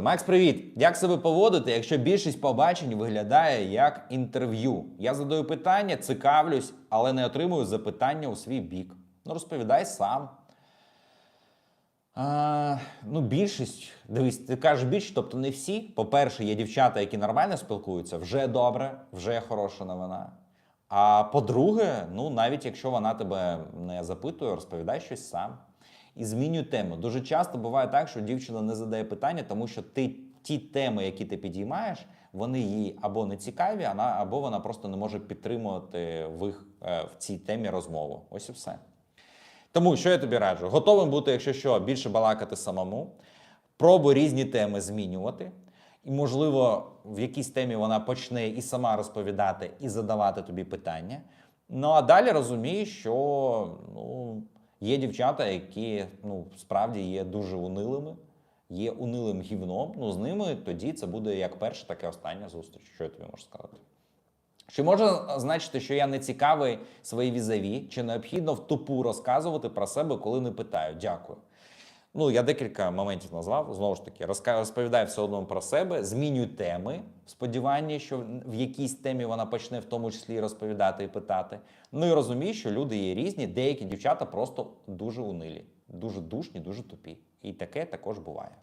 Макс, привіт! Як себе поводити, якщо більшість побачень виглядає як інтерв'ю? Я задаю питання, цікавлюсь, але не отримую запитання у свій бік. Ну, розповідай сам. А, ну, більшість, дивись, ти кажеш більшість, тобто не всі. По-перше, є дівчата, які нормально спілкуються, вже добре, вже хороша новина. А по-друге, ну навіть якщо вона тебе не запитує, розповідай щось сам. І змінюй тему. Дуже часто буває так, що дівчина не задає питання, тому що ти ті теми, які ти підіймаєш, вони їй або не цікаві, або вона просто не може підтримувати в, їх, е, в цій темі розмову. Ось і все. Тому що я тобі раджу? Готовим бути, якщо що, більше балакати самому. Пробуй різні теми змінювати. І, можливо, в якійсь темі вона почне і сама розповідати, і задавати тобі питання. Ну а далі розумій, що ну, є дівчата, які ну, справді є дуже унилими, є унилим гівном. Ну, з ними тоді це буде як перша, так і остання зустріч. Що я тобі можу сказати? Чи може значити, що я не цікавий своїй візаві, чи необхідно в тупу розказувати про себе, коли не питаю? Дякую. Ну, я декілька моментів назвав. Знову ж таки, розповідаю все одно про себе, змінюю теми в сподіванні, що в якійсь темі вона почне в тому числі розповідати і питати. Ну і розумію, що люди є різні, деякі дівчата просто дуже унилі, дуже душні, дуже тупі. І таке також буває.